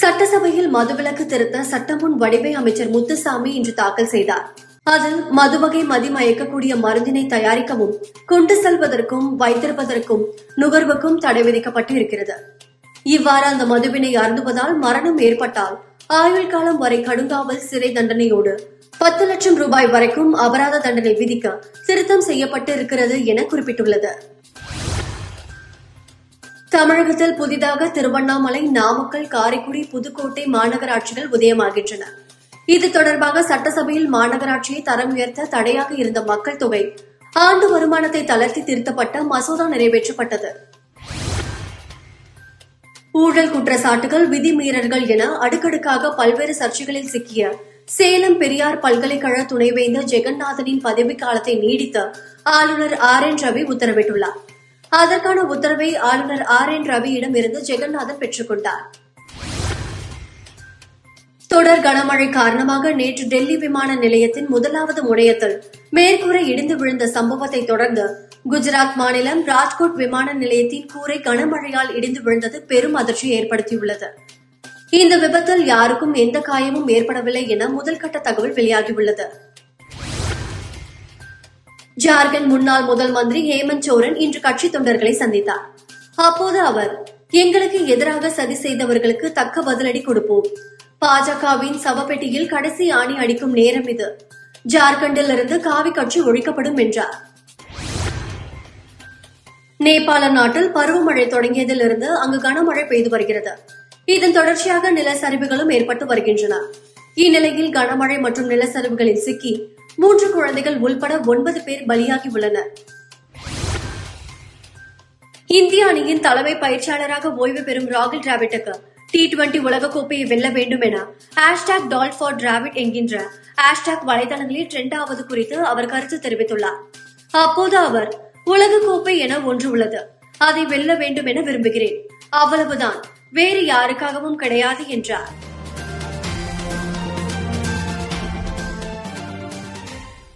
சட்டசபையில் மதுவிலக்கு திருத்த சட்டமுன் வடிவை அமைச்சர் முத்துசாமி இன்று தாக்கல் செய்தார். அதில் மதுவகை மதிமயக்கக்கூடிய மருந்தினை தயாரிக்கவும் கொண்டு செல்வதற்கும் வைத்திருப்பதற்கும் நுகர்வுக்கும் தடை விதிக்கப்பட்டு இருக்கிறது இவ்வாறு அந்த மதுவினை அருந்துவதால் மரணம் ஏற்பட்டால் ஆயுள் காலம் வரை கடுங்காவல் சிறை தண்டனையோடு பத்து லட்சம் ரூபாய் வரைக்கும் அபராத தண்டனை விதிக்க திருத்தம் செய்யப்பட்டு இருக்கிறது என குறிப்பிட்டுள்ளது. தமிழகத்தில் புதிதாக திருவண்ணாமலை நாமக்கல் காரைக்குடி புதுக்கோட்டை மாநகராட்சிகள் உதயமாகின்றன. இது தொடர்பாக சட்டசபையில் மாநகராட்சியை தரம் உயர்த்த தடையாக இருந்த மக்கள் தொகை ஆண்டு வருமானத்தை தளர்த்தி திருத்தப்பட்ட மசோதா நிறைவேற்றப்பட்டது. ஊழல் குற்றச்சாட்டுகள் விதிமீறல்கள் என அடுக்கடுக்காக பல்வேறு சர்ச்சைகளில் சிக்கிய சேலம் பெரியார் பல்கலைக்கழக துணைவேந்தர் ஜெகநாதனின் பதவிக்காலத்தை நீடித்த ஆளுநர் ஆர் என் ரவி உத்தரவிட்டுள்ளார். அதற்கான உத்தரவை ஆளுநர் ஆர் என் ரவியிடம் இருந்து ஜெகநாதன் பெற்றுக் கொண்டார். தொடர் கனமழை காரணமாக நேற்று டெல்லி விமான நிலையத்தின் முதலாவது முனையத்தில் மேற்கூரை இடிந்து விழுந்த சம்பவத்தை தொடர்ந்து குஜராத் மாநிலம் ராஜ்கோட் விமான நிலையத்தின் கூரை கனமழையால் இடிந்து விழுந்தது பெரும் அதிர்ச்சியை ஏற்படுத்தியுள்ளது. இந்த விபத்தில் யாருக்கும் எந்த காயமும் ஏற்படவில்லை என முதல்கட்ட தகவல் வெளியாகியுள்ளது. ஜார்க்கண்ட் முன்னாள் முதல் மந்திரி ஹேமந்த் சோரன் இன்று கட்சி தொண்டர்களை சந்தித்தார். அப்போது அவர் எங்களுக்கு எதிராக சதி செய்தவர்களுக்கு தக்க பதிலடி கொடுப்போம். பாஜகவின் சவப்பெட்டியில் கடைசி ஆணி அடிக்கும் நேரம் இது. ஜார்க்கண்டில் இருந்து காவி கட்சி ஒழிக்கப்படும் என்றார். நேபாள நாட்டில் பருவமழை தொடங்கியதிலிருந்து அங்கு கனமழை பெய்து வருகிறது. இதன் தொடர்ச்சியாக நிலச்சரிவுகளும் ஏற்பட்டு வருகின்றன. இந்நிலையில் கனமழை மற்றும் நிலச்சரிவுகளில் சிக்கி மூன்று குழந்தைகள் உள்பட ஒன்பது பேர் பலியாகி உள்ளனர். இந்திய அணியின் தலைமை பயிற்சியாளராக ஓய்வு பெறும் ராகுல் டிராவிட்டுக்கு டி டுவெண்டி உலகக்கோப்பையை வெல்ல வேண்டும் என ஹேஷ்டாக் டால் ஃபார் டிராவிட் என்கின்ற ஹேஷ்டாக் வலைதளங்களில் ட்ரெண்ட் ஆவது குறித்து அவர் கருத்து தெரிவித்துள்ளார். அப்போது அவர் உலகக்கோப்பை என ஒன்று உள்ளது. அதை வெல்ல வேண்டும் என விரும்புகிறேன். அவ்வளவுதான். வேறு யாருக்காகவும் கிடையாது என்றார்.